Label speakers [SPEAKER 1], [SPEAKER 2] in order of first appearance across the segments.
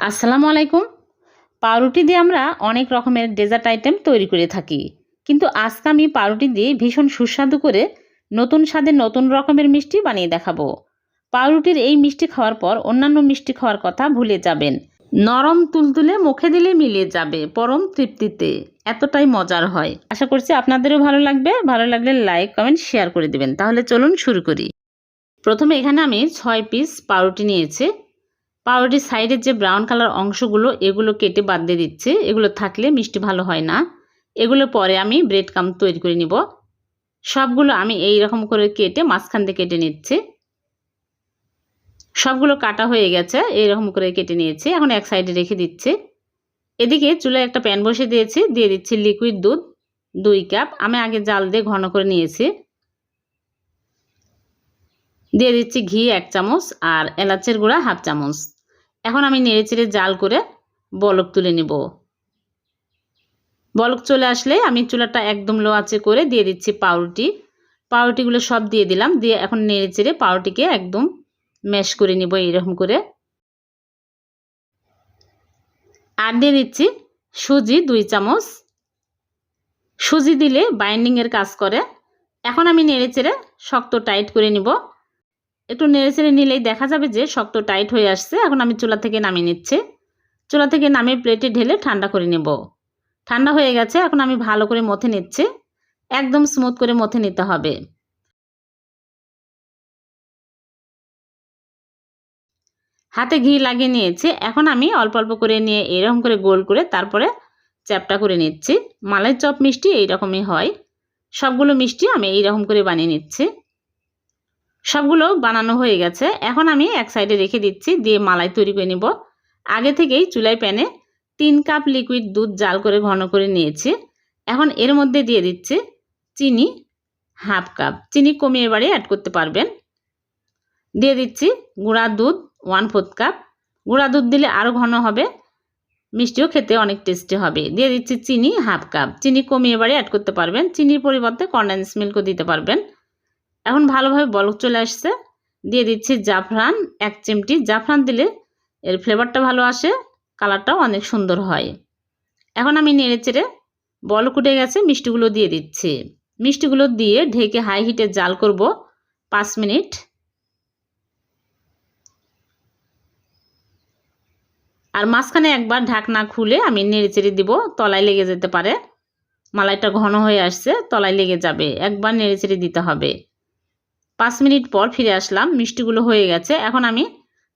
[SPEAKER 1] আসসালামু আলাইকুম। পাউরুটি দিয়ে আমরা অনেক রকমের ডেজার্ট আইটেম তৈরি করে থাকি। কিন্তু আজকে আমি পাউরুটি দিয়ে ভীষণ সুস্বাদু করে নতুন স্বাদের নতুন রকমের মিষ্টি বানিয়ে দেখাবো। পাউরুটির এই মিষ্টি খাওয়ার পর অন্যান্য মিষ্টি খাওয়ার কথা ভুলে যাবেন। নরম তুলতুলে মুখে দিলে মিলিয়ে যাবে পরম তৃপ্তিতে। এতটাই মজার হয়। আশা করছি আপনাদেরও ভালো লাগবে। ভালো লাগলে লাইক, কমেন্ট, শেয়ার করে দিবেন। তাহলে চলুন শুরু করি। প্রথমে এখানে আমি ছয় পিস পাউরুটি নিয়েছি। পাউরুটির সাইডের যে ব্রাউন কালার অংশগুলো, এগুলো কেটে বাদ দিয়ে দিচ্ছে। এগুলো থাকলে মিষ্টি ভালো হয় না। এগুলো পরে আমি ব্রেড কাম তৈরি করে নিব। সবগুলো আমি এই রকম করে কেটে মাঝখান দিয়ে কেটে নিচ্ছি। সবগুলো কাটা হয়ে গেছে এইরকম করে কেটে নিয়েছি। এখন এক সাইডে রেখে দিচ্ছি। এদিকে চুলায় একটা প্যান বসে দিয়েছি, দিয়ে দিচ্ছি লিকুইড দুধ, দুই কাপ। আমি আগে জাল দিয়ে ঘন করে নিয়েছি। দিয়ে দিচ্ছি ঘি এক চামচ আর এলাচের গুঁড়া হাফ চামচ। এখন আমি নেড়ে চেড়ে জাল করে বলক তুলে নেব। বলক চলে আসলে আমি চুলাটা একদম লো আঁচে করে দিয়ে দিচ্ছি পাউরুটি। পাউরুটিগুলো সব দিয়ে দিলাম, দিয়ে এখন নেড়ে চেড়ে পাউরুটিকে একদম ম্যাশ করে নিব এইরকম করে। আর দিয়ে দিচ্ছি সুজি দুই চামচ। সুজি দিলে বাইন্ডিংয়ের কাজ করে। এখন আমি নেড়ে চেড়ে শক্ত টাইট করে নিব। একটু নেড়ে চেড়ে নিলেই দেখা যাবে যে শক্ত টাইট হয়ে আসছে। এখন আমি চুলা থেকে নামিয়ে নিচ্ছি। চুলা থেকে নামিয়ে প্লেটে ঢেলে ঠান্ডা করে নেব। ঠান্ডা হয়ে গেছে, এখন আমি ভালো করে মথে নিচ্ছি। একদম স্মুথ করে মথে নিতে হবে। হাতে ঘি লাগিয়ে নিয়েছি। এখন আমি অল্প অল্প করে নিয়ে এরকম করে গোল করে তারপরে চ্যাপটা করে নিচ্ছি। মালাই চপ মিষ্টি এইরকমই হয়। সবগুলো মিষ্টি আমি এইরকম করে বানিয়ে নিচ্ছি। সবগুলো বানানো হয়ে গেছে। এখন আমি এক সাইডে রেখে দিচ্ছি, দিয়ে মালাই তৈরি করে নিব। আগে থেকেই চুলাই প্যানে তিন কাপ লিকুইড দুধ জাল করে ঘন করে নিয়েছি। এখন এর মধ্যে দিয়ে দিচ্ছি চিনি, হাফ কাপ। চিনি কমিয়ে এবারে অ্যাড করতে পারবেন। দিয়ে দিচ্ছি গুঁড়া দুধ ওয়ান ফোর্থ কাপ গুঁড়া দুধ দিলে আরও ঘন হবে, মিষ্টিও খেতে অনেক টেস্টি হবে। দিয়ে দিচ্ছি চিনি, হাফ কাপ। চিনি কমিয়ে এবারে অ্যাড করতে পারবেন। চিনির পরিবর্তে কন্ডেন্স মিল্কও দিতে পারবেন। এখন ভালোভাবে বলক চলে আসছে। দিয়ে দিচ্ছি জাফরান এক চিমটি। জাফরান দিলে এর ফ্লেভারটা ভালো আসে কালারটাও অনেক সুন্দর হয়। এখন আমি নেড়ে চেড়ে বলক উঠে গেছে, মিষ্টিগুলো দিয়ে দিচ্ছি। মিষ্টিগুলো দিয়ে ঢেকে হাই হিটে জাল করব পাঁচ মিনিট। আর মাঝখানে একবার ঢাকনা খুলে আমি নেড়ে চেড়ে দিব, তলায় লেগে যেতে পারে। মালাইটা ঘন হয়ে আসছে, তলায় লেগে যাবে। একবার নেড়ে চেড়ে দিতে হবে। পাঁচ মিনিট পর ফিরে আসলাম, মিষ্টিগুলো হয়ে গেছে। এখন আমি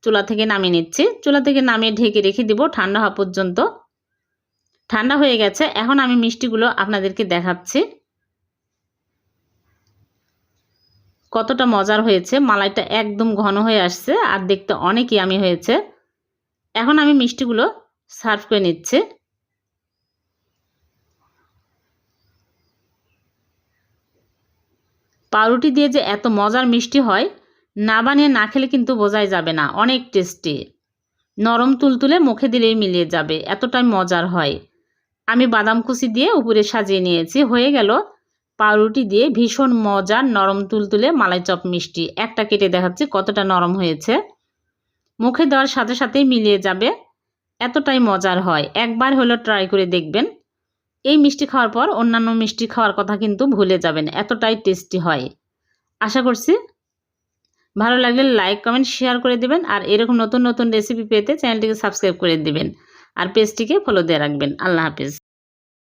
[SPEAKER 1] চুলা থেকে নামিয়ে নিচ্ছি। চুলা থেকে নামিয়ে ঢেকে রেখে দিব ঠান্ডা হওয়া পর্যন্ত। ঠান্ডা হয়ে গেছে, এখন আমি মিষ্টিগুলো আপনাদেরকে দেখাচ্ছি। কতটা মজার হয়েছে, মালাইটা একদম ঘন হয়ে আসছে আর দেখতে অনেকই আমি হয়েছে। এখন আমি মিষ্টিগুলো সার্ভ করে নিচ্ছি। পাউরুটি দিয়ে যে এত মজার মিষ্টি হয়, না বানিয়ে না খেলে কিন্তু বোঝাই যাবে না। অনেক টেস্টি। নরম তুলতুলে মুখে দিলেই মিলিয়ে যাবে, এতটাই মজার হয়। আমি বাদাম কুচি দিয়ে উপরে সাজিয়ে নিয়েছি, হয়ে গেল পাউরুটি দিয়ে ভীষণ মজার নরম তুলতুলে মালাই চপ মিষ্টি। একটা কেটে দেখাচ্ছি কতটা নরম হয়েছে। মুখে দেওয়ার সাথে সাথেই মিলিয়ে যাবে, এতটাই মজার হয়। একবার হলো ট্রাই করে দেখবেন। এই মিষ্টি খাওয়ার পর অন্যান্য মিষ্টি খাওয়ার কথা কিন্তু ভুলে যাবেন, এতটাই টেস্টি হয়। আশা করছি ভালো লাগলে লাইক কমেন্ট শেয়ার করে দেবেন আর এরকম নতুন নতুন রেসিপি পেতে চ্যানেলটিকে সাবস্ক্রাইব করে দেবেন আর পেজটিকে ফলো দিয়ে রাখবেন। আল্লাহ হাফিজ।